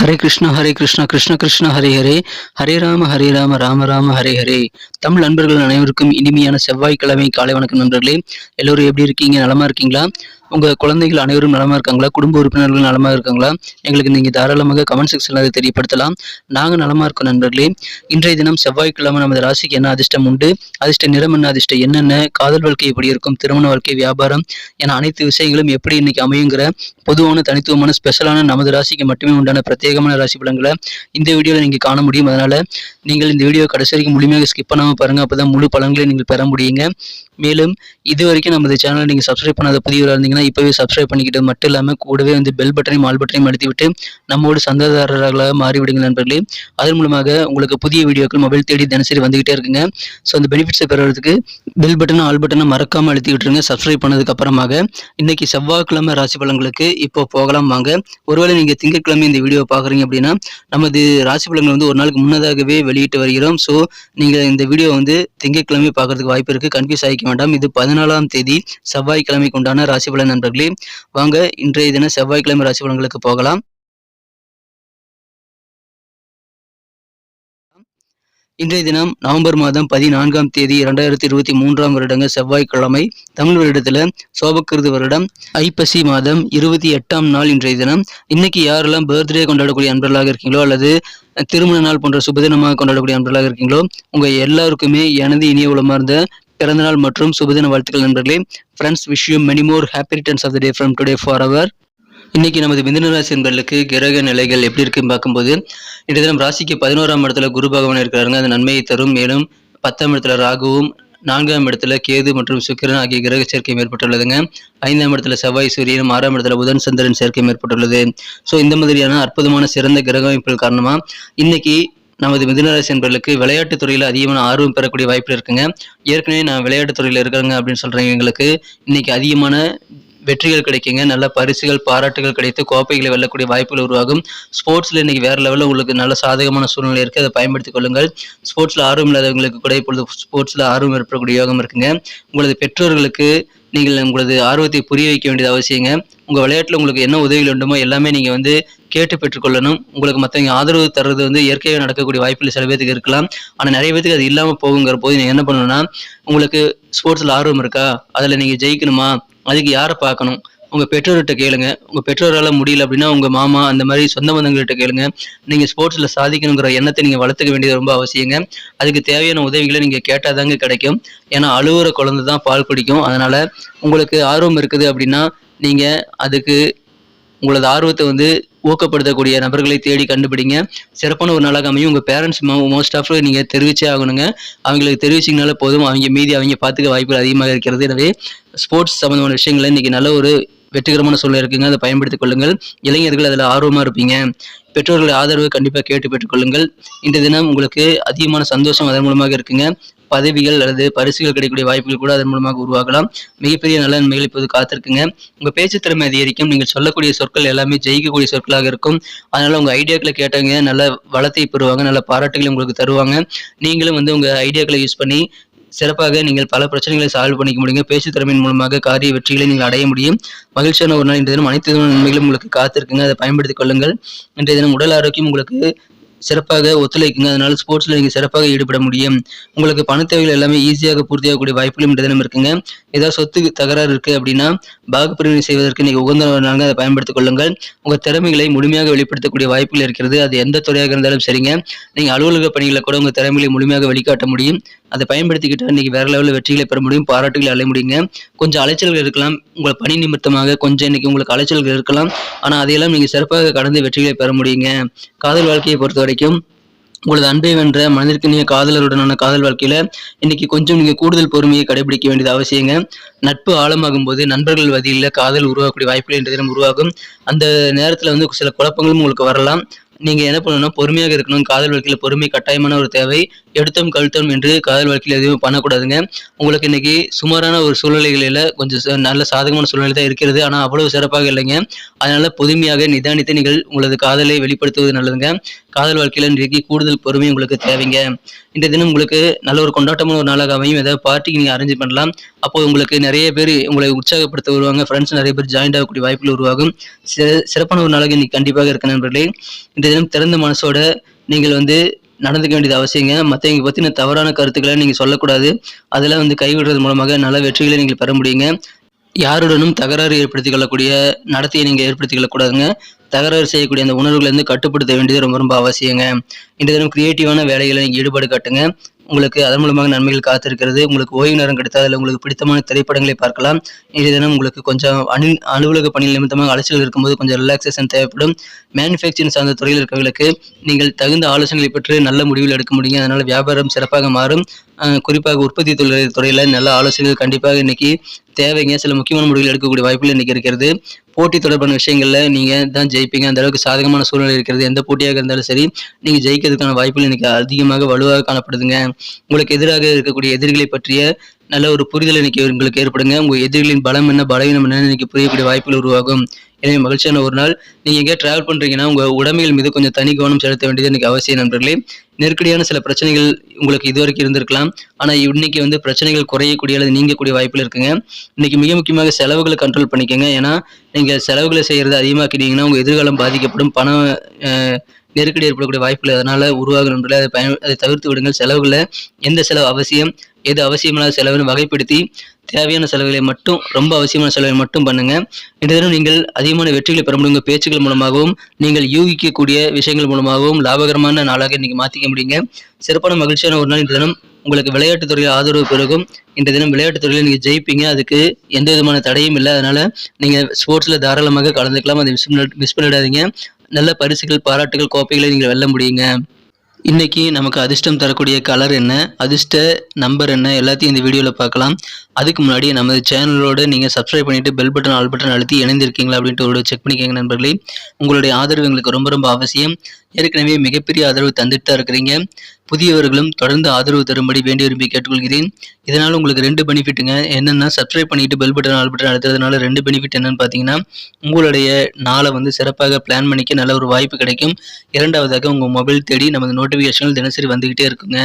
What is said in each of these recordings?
ஹரே கிருஷ்ணா ஹரே கிருஷ்ணா கிருஷ்ண கிருஷ்ண ஹரே ஹரே. ஹரே ராம ஹரே ராம ராம ராம ஹரே ஹரே. தமிழ் நண்பர்கள் அனைவருக்கும் இனிமையான செவ்வாய்க்கிழமை காலை வணக்கம் நண்பர்களே. எல்லோரும் எப்படி இருக்கீங்க? நலமா இருக்கீங்களா? உங்க குழந்தைகள் அனைவரும் நலமா இருக்காங்களா? குடும்ப உறுப்பினர்கள் நலமா இருக்காங்களா? எங்களுக்கு நீங்க தாராளமாக கமெண்ட் செக்ஷன்ல அதை தெரியப்படுத்தலாம். நாங்க நலமா இருக்கோம் நண்பர்களே. இன்றைய தினம் செவ்வாய்க்கிழமை நமது ராசிக்கு என்ன அதிர்ஷ்டம் உண்டு? அதிர்ஷ்ட நிறம் என்ன? அதிர்ஷ்டம் என்னென்ன காதல் வாழ்க்கை எப்படி இருக்கும்? திருமண வாழ்க்கை வியாபாரம்? என அனைத்து விஷயங்களும் எப்படி இன்னைக்கு அமையுங்கிற பொதுவான தனித்துவமான ஸ்பெஷலான நமது ராசிக்கு மட்டுமே உண்டான பிரத்யேகமான ராசி பலன்களை இந்த வீடியோவில் நீங்கள் காண முடியும். அதனால நீங்கள் இந்த வீடியோ கடைசி வரைக்கும் முழுமையாக ஸ்கிப் பண்ணாமல் பாருங்க. அப்பதான் முழு பலன்களை நீங்கள் பெற முடியுங்க. மேலும் இது வரைக்கும் நமது சேனலை நீங்கள் சப்ஸ்கிரைப் பண்ணாத புதியவராக இருந்தீங்கன்னா இப்போவே சப்ஸ்கிரைப் பண்ணிக்கிட்டு மட்டும் இல்லாமல் கூடவே வந்து பெல் பட்டனையும் ஆல் பட்டனையும் அழுத்திவிட்டு நம்மோடு சந்தாதாரர்களாக மாறிவிடுங்க நண்பர்களே. அதன் மூலமாக உங்களுக்கு புதிய வீடியோக்கள் மொபைல் தேடி தினசரி வந்துகிட்டே இருக்குங்க. ஸோ அந்த பெனிஃபிட்ஸை பெறுறதுக்கு பெல் பட்டனை ஆல் பட்டனை மறக்காமல் அழுத்தி விட்டுருங்க சப்ஸ்கிரைப் பண்ணதுக்கு அப்புறமாக இன்னைக்கு செவ்வாய்க்கிழமை ராசி பலன்களுக்கு இப்போ போகலாம் வாங்க. ஒருவேளை நீங்கள் திங்கட்கிழமை இந்த வீடியோ பார்க்குறீங்க அப்படின்னா நமது ராசி பலன்கள் வந்து ஒரு நாளுக்கு முன்னதாகவே வெளியிட்டு வருகிறோம். ஸோ நீங்கள் இந்த வீடியோ வந்து திங்கட்கிழமை பார்க்கறதுக்கு வாய்ப்பு இருக்குது கன்ஃபியூஸ் ஆகிக்க வேண்டாம். இது பதினாலாம் தேதி செவ்வாய்க்கிழமைக்கு உண்டான ராசி பலன் நண்பர்களே. வாங்க இன்றைய தினம் செவ்வாய்க்கிழமை ராசி பலன்களுக்கு போகலாம். இன்றைய தினம் நவம்பர் மாதம் பதினான்காம் தேதி இரண்டாயிரத்தி இருபத்தி மூன்றாம் வருடங்க செவ்வாய்க்கிழமை தமிழ் வருடத்துல சோபக்கிருது வருடம். ஐப்பசி மாதம் இருபத்தி எட்டாம் நாள் இன்றைய தினம். இன்னைக்கு யாரெல்லாம் பர்த்டே கொண்டாடக்கூடிய அன்பர்களாக இருக்கீங்களோ அல்லது திருமண நாள் போன்ற சுபதினமாக கொண்டாடக்கூடிய அன்பர்களாக இருக்கீங்களோ உங்க எல்லாருக்குமே எனது இனிய உளமார்ந்த பிறந்தநாள் மற்றும் சுபதின வாழ்த்துக்கள் நண்பர்களே. Friends wish you many more happy returns of the day from today for our இன்னைக்கு நமது மிதுன ராசி என்பர்களுக்கு கிரக நிலைகள் எப்படி இருக்குன்னு பார்க்கும்போது இன்றைய தினம் ராசிக்கு பதினோராம் இடத்துல குரு பகவான் இருக்கிறாருங்க. அது நன்மையை தரும். மேலும் பத்தாம் இடத்துல ராகுவும் நான்காம் இடத்துல கேது மற்றும் சுக்கிரன் ஆகிய கிரக சேர்க்கையும் ஏற்பட்டுள்ளதுங்க. ஐந்தாம் இடத்துல செவ்வாய் சூரியனும் ஆறாம் இடத்துல புதன் சந்திரன் சேர்க்கை ஏற்பட்டுள்ளது. ஸோ இந்த மாதிரியான அற்புதமான சிறந்த கிரக அமைப்புகள் காரணமாக இன்னைக்கு நமது மிதுனராசி என்பர்களுக்கு விளையாட்டுத் துறையில் அதிகமான ஆர்வம் பெறக்கூடிய வாய்ப்பு இருக்குங்க. ஏற்கனவே நான் விளையாட்டுத் துறையில் இருக்கிறேங்க அப்படின்னு சொல்கிறேன் எங்களுக்கு இன்னைக்கு அதிகமான வெற்றிகள் கிடைக்குங்க. நல்ல பரிசுகள் பாராட்டுகள் கிடைத்து கோப்பைகளை வெல்லக்கூடிய வாய்ப்புகள் உருவாகும். ஸ்போர்ட்ஸில் இன்றைக்கி வேறு லெவலில் உங்களுக்கு நல்ல சாதகமான சூழ்நிலை இருக்குது அதை பயன்படுத்திக் கொள்ளுங்கள். ஸ்போர்ட்ஸில் ஆர்வம் இல்லாதவங்களுக்கு கூட இப்பொழுது ஸ்போர்ட்ஸில் ஆர்வம் ஏற்படக்கூடிய யோகம் இருக்குங்க. உங்களது பெற்றோர்களுக்கு நீங்கள் உங்களது ஆர்வத்தை புரிய வைக்க வேண்டியது அவசியங்க. உங்கள் விளையாட்டில் உங்களுக்கு என்ன உதவிகள் வேண்டுமோ எல்லாமே நீங்கள் வந்து கேட்டு பெற்றுக்கொள்ளணும். உங்களுக்கு மற்றவங்க ஆதரவு தர்றது வந்து இயற்கையாக நடக்கக்கூடிய வாய்ப்புகள் சில பேருக்கு இருக்கலாம். ஆனால் நிறைய பேருக்கு அது இல்லாமல் போகுங்கிற போது நீங்கள் என்ன பண்ணணும்னா உங்களுக்கு ஸ்போர்ட்ஸில் ஆர்வம் இருக்கா? அதில் நீங்கள் ஜெயிக்கணுமா? அதுக்கு யாரை பார்க்கணும்? உங்கள் பெற்றோர்கிட்ட கேளுங்க. உங்கள் பெற்றோரால் முடியல அப்படின்னா உங்கள் மாமா அந்த மாதிரி சொந்த பந்தங்கள்கிட்ட கேளுங்க. நீங்கள் ஸ்போர்ட்ஸில் சாதிக்கணுங்கிற எண்ணத்தை நீங்கள் வளர்த்துக்க வேண்டியது ரொம்ப அவசியங்க. அதுக்கு தேவையான உதவிகளை நீங்கள் கேட்டால் தாங்க கிடைக்கும். ஏன்னா அழுவுற குழந்தை தான் பால் குடிக்கும். அதனால் உங்களுக்கு ஆர்வம் இருக்குது அப்படின்னா நீங்கள் அதுக்கு உங்களது ஆர்வத்தை வந்து ஊக்கப்படுத்தக்கூடிய நபர்களை தேடி கண்டுபிடிங்க. சிறப்பான ஒரு நாளாக அமையும். உங்கள் பேரண்ட்ஸ் மோஸ்ட் ஆஃப் நீங்கள் தெரிவிச்சே ஆகணுங்க. அவங்களுக்கு தெரிவிச்சிங்கனால போதும். அவங்க மீதி அவங்க பார்த்துக்க வாய்ப்புகள் அதிகமாக இருக்கிறது. எனவே ஸ்போர்ட்ஸ் சம்மந்தமான விஷயங்களை இன்றைக்கி நல்ல ஒரு வெற்றிகரமான சூழ்நிலை இருக்குங்க. அதை பயன்படுத்திக் கொள்ளுங்கள். இளைஞர்கள் அதில் ஆர்வமாக இருப்பீங்க. பெற்றோர்கள் ஆதரவு கண்டிப்பாக கேட்டு பெற்றுக்கொள்ளுங்கள் இந்த தினம் உங்களுக்கு அதிகமான சந்தோஷம் அதன் மூலமாக இருக்குங்க. பதவிகள் அல்லது பரிசுகள் கிடைக்கக்கூடிய வாய்ப்புகள் கூட அதன் மூலமாக உருவாகலாம். மிகப்பெரிய நல்ல நன்மைகள் இப்போது காத்திருக்குங்க. உங்க பேச்சு திறமை அதிகரிக்கும். நீங்கள் சொல்லக்கூடிய சொற்கள் எல்லாமே ஜெயிக்கக்கூடிய சொற்களாக இருக்கும். அதனால உங்க ஐடியாக்களை கேட்டவங்க நல்ல வளத்தை பெறுவாங்க நல்ல பாராட்டுகளை உங்களுக்கு தருவாங்க. நீங்களும் வந்து உங்க ஐடியாக்களை யூஸ் பண்ணி சிறப்பாக நீங்கள் பல பிரச்சனைகளை சால்வ் பண்ணிக்க முடியுங்க. பேச்சு திறமையின் மூலமாக காரிய வெற்றிகளை நீங்கள் அடைய முடியும். மகிழ்ச்சியான ஒரு நாள் இன்றைய தினம். அனைத்து நன்மைகளும் உங்களுக்கு காத்திருக்குங்க. அதை பயன்படுத்திக் கொள்ளுங்கள். இன்றைய தினம் உடல் ஆரோக்கியம் உங்களுக்கு சிறப்பாக ஒத்துழைக்குங்க. அதனால ஸ்போர்ட்ஸ்ல நீங்க சிறப்பாக ஈடுபட முடியும். உங்களுக்கு பண தேவைகள் எல்லாமே ஈஸியாக பூர்த்தியாகக்கூடிய வாய்ப்புகளும் இந்த தினம் இருக்குங்க. ஏதாவது சொத்து தகராறு இருக்கு அப்படின்னா பாகப்பிரிவினை செய்வதற்கு நீங்க உகந்த நாளாக அதை பயன்படுத்திக் கொள்ளுங்கள். உங்க திறமைகளை முழுமையாக வெளிப்படுத்தக்கூடிய வாய்ப்புகள் இருக்கிறது. அது எந்த துறையாக இருந்தாலும் சரிங்க. நீங்க அலுவலக பணிகளை கூட உங்க திறமைகளை முழுமையாக வெளிக்காட்ட முடியும். அதை பயன்படுத்திக்கிட்டு இன்னைக்கு வேற லெவலில் வெற்றிகளை பெற முடியும் பாராட்டுகளை அலைய முடியுங்க. கொஞ்சம் அலைச்சல்கள் இருக்கலாம் உங்களை பணி நிமித்தமாக கொஞ்சம் இன்னைக்கு உங்களுக்கு அலைச்சல்கள் இருக்கலாம். ஆனால் அதையெல்லாம் நீங்கள் சிறப்பாக கடந்து வெற்றிகளை பெற முடியுங்க. காதல் வாழ்க்கையை பொறுத்த வரைக்கும் உங்களது அன்பை வென்ற மனதிற்கு நீங்கள் காதலருடனான காதல் வாழ்க்கையில இன்னைக்கு கொஞ்சம் நீங்க கூடுதல் பொறுமையை கடைபிடிக்க வேண்டியது அவசியங்க. நட்பு ஆழமாகும் போது நண்பர்கள் வதியில் காதல் உருவாக்கக்கூடிய வாய்ப்புகள் இன்றைய தினம் உருவாகும். அந்த நேரத்துல வந்து சில குழப்பங்களும் உங்களுக்கு வரலாம். நீங்க என்ன பண்ணணும்னா பொறுமையாக இருக்கணும். காதல் வாழ்க்கையில் பொறுமை கட்டாயமான ஒரு தேவை. எடுத்தோம் கழுத்தோம் என்று காதல் வாழ்க்கையில் எதுவும் பண்ணக்கூடாதுங்க. உங்களுக்கு இன்னைக்கு சுமாரான ஒரு சூழ்நிலைகளில் கொஞ்சம் நல்ல சாதகமான சூழ்நிலை தான் இருக்கிறது. ஆனால் அவ்வளவு சிறப்பாக இல்லைங்க. அதனால பொதுமையாக நிதானித்து நீங்கள் உங்களது காதலை வெளிப்படுத்துவது நல்லதுங்க. காதல் வாழ்க்கையில் இன்றைக்கு கூடுதல் பொறுமை உங்களுக்கு தேவைங்க. இந்த தினம் உங்களுக்கு நல்ல ஒரு கொண்டாட்டமான ஒரு நாளாக அமையும். ஏதாவது பார்ட்டிக்கு நீங்கள் அரேஞ்ச் பண்ணலாம். அப்போ உங்களுக்கு நிறைய பேர் உங்களை உற்சாகப்படுத்த வருவாங்க. ஃப்ரெண்ட்ஸ் நிறைய பேர் ஜாயின் ஆகக்கூடிய வாய்ப்புகள் உருவாகும். சிறப்பான ஒரு நாளாக இன்னைக்கு கண்டிப்பாக இருக்க நண்பர்களே இந்த இன்றைய தினம் திறந்த மனசோட நீங்கள் வந்து நடந்துக்க வேண்டியது அவசியங்க. மற்றவங்க பற்றின தவறான கருத்துக்களை நீங்கள் சொல்லக்கூடாது. அதெல்லாம் வந்து கைவிடுறது மூலமாக நல்ல வெற்றிகளை நீங்கள் பெற முடியுங்க. யாருடனும் தகராறு ஏற்படுத்திக் கொள்ளக்கூடிய நடத்தையை நீங்கள் ஏற்படுத்திக் கொள்ளக்கூடாதுங்க. தகராறு செய்யக்கூடிய அந்த உணர்வுகளை வந்து கட்டுப்படுத்த வேண்டியது ரொம்ப ரொம்ப அவசியங்க. இன்றைய தினம் கிரியேட்டிவான வேலைகளை நீங்கள் ஈடுபாடு காட்டுங்க. உங்களுக்கு அதன் மூலமாக நன்மைகள் காத்திருக்கிறது. உங்களுக்கு ஓய்வு நேரம் கிடைத்தால் அதில் உங்களுக்கு பிடித்தமான திரைப்படங்களை பார்க்கலாம். இன்றைய தினம் உங்களுக்கு கொஞ்சம் அணி அலுவலக பணியில் நிமித்தமாக அலைச்சல் இருக்கும்போது கொஞ்சம் ரிலாக்ஸேஷன் தேவைப்படும். மேனுஃபேக்சரிங் சார்ந்த துறையில் இருக்கவர்களுக்கு நீங்கள் தகுந்த ஆலோசனைகளை பெற்று நல்ல முடிவில் எடுக்க முடியும். அதனால் வியாபாரம் சிறப்பாக மாறும். குறிப்பாக உற்பத்தி தொழில் துறையில் நல்ல ஆலோசனைகள் கண்டிப்பாக இன்னைக்கு தேவைங்க. சில முக்கியமான முடிவுகள் எடுக்கக்கூடிய வாய்ப்புகள் இன்னைக்கு இருக்கிறது. போட்டி தொடர்பான விஷயங்களில் நீங்கள் தான் ஜெயிப்பீங்க. அந்த அளவுக்கு சாதகமான சூழ்நிலை இருக்கிறது. எந்த போட்டியாக இருந்தாலும் சரி நீங்கள் ஜெயிக்கிறதுக்கான வாய்ப்புகள் இன்னைக்கு அதிகமாக வலுவாக காணப்படுதுங்க. உங்களுக்கு எதிராக இருக்கக்கூடிய எதிரிகளை பற்றிய நல்ல ஒரு புரிதல் இன்னைக்கு உங்களுக்கு ஏற்படுங்க. உங்கள் எதிரிகளின் பலம் என்ன பலவீனம் என்ன இன்னைக்கு புரியக்கூடிய வாய்ப்புகள் உருவாகும். எனவே மகிழ்ச்சியான ஒரு நாள். நீங்கள் எங்கேயா ட்ராவல் பண்ணுறீங்கன்னா உங்கள் உடமைகள் மீது கொஞ்சம் தனி கவனம் செலுத்த வேண்டியது இன்னைக்கு அவசியம் நண்பர்களே. நெருக்கடியான சில பிரச்சனைகள் உங்களுக்கு இதுவரைக்கும் இருந்திருக்கலாம். ஆனால் இன்னைக்கு வந்து பிரச்சனைகள் குறையக்கூடிய அல்லது நீங்கக்கூடிய வாய்ப்புகள் இருக்குங்க. இன்னைக்கு மிக முக்கியமாக செலவுகளை கண்ட்ரோல் பண்ணிக்கோங்க. ஏன்னா நீங்கள் செலவுகளை செய்கிறது அதிகமாக்கிட்டீங்கன்னா உங்கள் எதிர்காலம் பாதிக்கப்படும். பணம் நெருக்கடி ஏற்படக்கூடிய வாய்ப்புகள் அதனால் உருவாகும் நண்பர்களே அதை பயன் அதை தவிர்த்து விடுங்கள். செலவுகளை எந்த செலவு அவசியம் எது அவசியமான செலவுன்னு வகைப்படுத்தி தேவையான செலவுகளை மட்டும் ரொம்ப அவசியமான செலவை மட்டும் பண்ணுங்க. இந்த தினம் நீங்கள் அதிகமான வெற்றிகளை பெற முடியும். பேச்சுக்கள் மூலமாகவும் நீங்கள் யூகிக்கக்கூடிய விஷயங்கள் மூலமாகவும் லாபகரமான நாளாக இன்னைக்கு மாற்றிக்க முடியுங்க. சிறப்பான மகிழ்ச்சியான ஒரு நாள் இந்த தினம். உங்களுக்கு விளையாட்டுத் துறையில் ஆதரவு பெருகும். இந்த தினம் விளையாட்டுத் துறையில் நீங்கள் ஜெயிப்பீங்க. அதுக்கு எந்த விதமான தடையும் இல்லை. அதனால நீங்கள் ஸ்போர்ட்ஸில் தாராளமாக கலந்துக்கலாம். அதை மிஸ் மிஸ் பண்ணிடாதீங்க. நல்ல பரிசுகள் பாராட்டுகள் கோப்பைகளை நீங்கள் வெல்ல முடியுங்க. இன்றைக்கி நமக்கு அதிர்ஷ்டம் தரக்கூடிய கலர் என்ன? அதிர்ஷ்ட நம்பர் என்ன? எல்லாத்தையும் இந்த வீடியோவில் பார்க்கலாம். அதுக்கு முன்னாடி நமது சேனலோடு நீங்கள் சப்ஸ்கிரைப் பண்ணிவிட்டு பெல் பட்டன் ஆல் பட்டன் அழுத்தி இணைந்திருக்கீங்களா அப்படின்ட்டு ஒரு செக் பண்ணிக்கோங்க நண்பர்களே. உங்களுடைய ஆதரவு எங்களுக்கு ரொம்ப ரொம்ப அவசியம். ஏற்கனவே மிகப்பெரிய ஆதரவு தந்துட்டு தான் இருக்கிறீங்க. புதியவர்களும் தொடர்ந்து ஆதரவு தரும்படி வேண்டி விரும்பி கேட்டுக்கொள்கிறேன். இதனால் உங்களுக்கு ரெண்டு பெனிஃபிட்டுங்க. என்னென்னா சப்ஸ்கிரைப் பண்ணிட்டு பெல் பட்டன் ஆல் பட்டன் அழுத்துறதுனால ரெண்டு பெனிஃபிட் என்னன்னு பார்த்தீங்கன்னா உங்களுடைய நாளை வந்து சிறப்பாக பிளான் பண்ணிக்க நல்ல ஒரு வாய்ப்பு கிடைக்கும். இரண்டாவதாக உங்கள் மொபைல் தேடி நமது நோட்டிஃபிகேஷன்கள் தினசரி வந்துக்கிட்டே இருக்குங்க.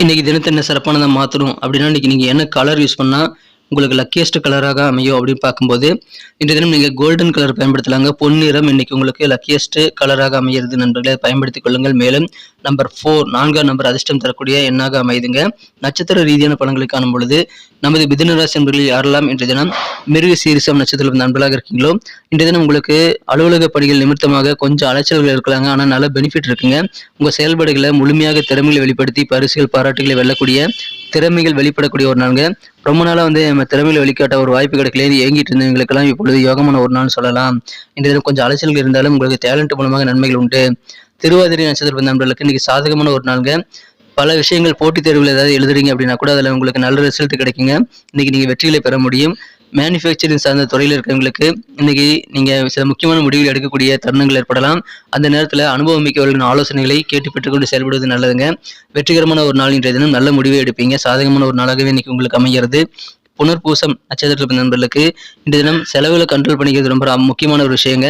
இன்றைக்கி தினத்தை என்ன சிறப்பானதாக மாற்றணும் அப்படின்னா இன்றைக்கி நீங்கள் என்ன கலர் யூஸ் பண்ணால் உங்களுக்கு லக்கியஸ்ட் கலராக அமையும் அப்படின்னு பார்க்கும்போது இன்றைய தினம் நீங்கள் கோல்டன் கலர் பயன்படுத்தலாங்க. பொன்னிறம் இன்னைக்கு உங்களுக்கு லக்கியஸ்ட் கலராக அமைகிறது நண்பர்களை. பயன்படுத்திக் கொள்ளுங்கள். மேலும் நம்பர் ஃபோர் நான்காம் நம்பர் அதிர்ஷ்டம் தரக்கூடிய எண்ணாக அமைதுங்க நட்சத்திர ரீதியான பலன்களை காணும் பொழுது நமது மிதுனராசி நண்பர்களில் யாரெல்லாம் இன்றைய தினம் மிருக சீரிசம் நட்சத்திரம் நண்பர்களாக இருக்கீங்களோ இன்றைய தினம் உங்களுக்கு அலுவலக பணிகள் நிமித்தமாக கொஞ்சம் அலைச்சல்கள் இருக்கலாங்க ஆனால் நல்ல பெனிஃபிட் இருக்குங்க. உங்கள் செயல்பாடுகளை முழுமையாக திறமைகளை வெளிப்படுத்தி பரிசுகள் பாராட்டுகளை வெல்லக்கூடிய திறமைகள் வெளிப்படக்கூடிய ஒரு நாளுங்க. ரொம்ப நாளாக வந்து நம்ம திறமையில வெளிக்காட்ட ஒரு வாய்ப்பு கிடைக்கல ஏங்கிட்டு இருந்தவங்களுக்கெல்லாம் இப்பொழுது யோகமான ஒரு நாள் சொல்லலாம். இன்றைய தினம் கொஞ்சம் அலைச்சல்கள் இருந்தாலும் உங்களுக்கு டேலண்ட் மூலமாக நன்மைகள் உண்டு. திருவாதிரை நட்சத்திர நண்பர்களுக்கு இன்னைக்கு சாதகமான ஒரு நாளுங்க. பல விஷயங்கள் போட்டித் தேர்வில் ஏதாவது எழுதுறீங்க அப்படின்னா கூட அதில் உங்களுக்கு நல்ல ரிசல்ட் கிடைக்குங்க. இன்னைக்கு நீங்கள் வெற்றிகளை பெற முடியும். மேனுஃபேக்சரிங் சார்ந்த துறையில் இருக்கிறவங்களுக்கு இன்னைக்கு நீங்கள் சில முக்கியமான முடிவுகள் எடுக்கக்கூடிய தருணங்கள் ஏற்படலாம். அந்த நேரத்தில் அனுபவம் மிக்கவர்களின் ஆலோசனைகளை கேட்டு பெற்றுக்கொண்டு செயல்படுவது நல்லதுங்க. வெற்றிகரமான ஒரு நாள் இன்றைய தினம் நல்ல முடிவை எடுப்பீங்க. சாதகமான ஒரு நாளாகவே இன்னைக்கு உங்களுக்கு அமைகிறது. புனர்பூசம் நட்சத்திரத்தில் நண்பர்களுக்கு இந்த தினம் செலவுகளை கண்ட்ரோல் பண்ணிக்கிறது ரொம்ப முக்கியமான ஒரு விஷயங்க.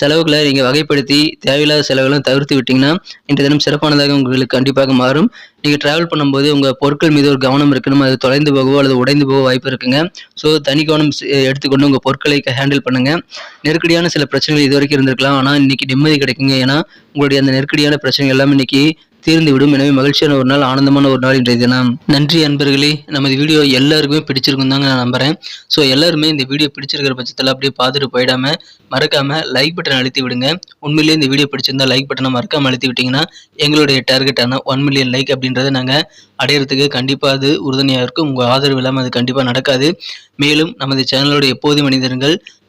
செலவுகளை நீங்கள் வகைப்படுத்தி தேவையில்லாத செலவுகளும் தவிர்த்து விட்டீங்கன்னா இந்த தினம் சிறப்பானதாக உங்களுக்கு கண்டிப்பாக மாறும். நீங்கள் ட்ராவல் பண்ணும்போது உங்கள் பொருட்கள் மீது ஒரு கவனம் இருக்கணும். அது தொலைந்து போகவோ அல்லது உடைந்து போக வாய்ப்பு இருக்குங்க. ஸோ தனி கவனம் எடுத்துக்கொண்டு உங்கள் பொருட்களை ஹேண்டில் பண்ணுங்கள் நெருக்கடியான சில பிரச்சனைகள் இது வரைக்கும் இருந்திருக்கலாம். ஆனால் இன்னைக்கு நிம்மதி கிடைக்குங்க. ஏன்னா உங்களுடைய அந்த நெருக்கடியான பிரச்சனைகள் எல்லாம் இன்னைக்கு தீர்ந்து விடும். எனவே மகிழ்ச்சியான ஒரு நாள் ஆனந்தமான ஒரு நாள் இன்றைய தினம். நன்றி அன்பர்களே. நமது வீடியோ எல்லாருக்குமே பிடிச்சிருக்கும் தாங்க நான் நம்புறேன். ஸோ எல்லாருமே இந்த வீடியோ பிடிச்சிருக்கிற பட்சத்தில் அப்படியே பார்த்துட்டு போயிடாம மறக்காம லைக் பட்டன் அழுத்தி விடுங்க. உண்மையிலேயே இந்த வீடியோ பிடிச்சிருந்தா லைக் பட்டனை மறக்காம அழுத்தி விட்டீங்கன்னா எங்களுடைய டார்கெட்டான ஒன் மில்லியன் லைக் அப்படின்றத நாங்கள் அடையிறதுக்கு கண்டிப்பாக அது உறுதுணையாக இருக்கும். உங்கள் ஆதரவு இல்லாமல் அது கண்டிப்பாக நடக்காது. மேலும் நமது சேனலோட எப்போது மனிதர்கள்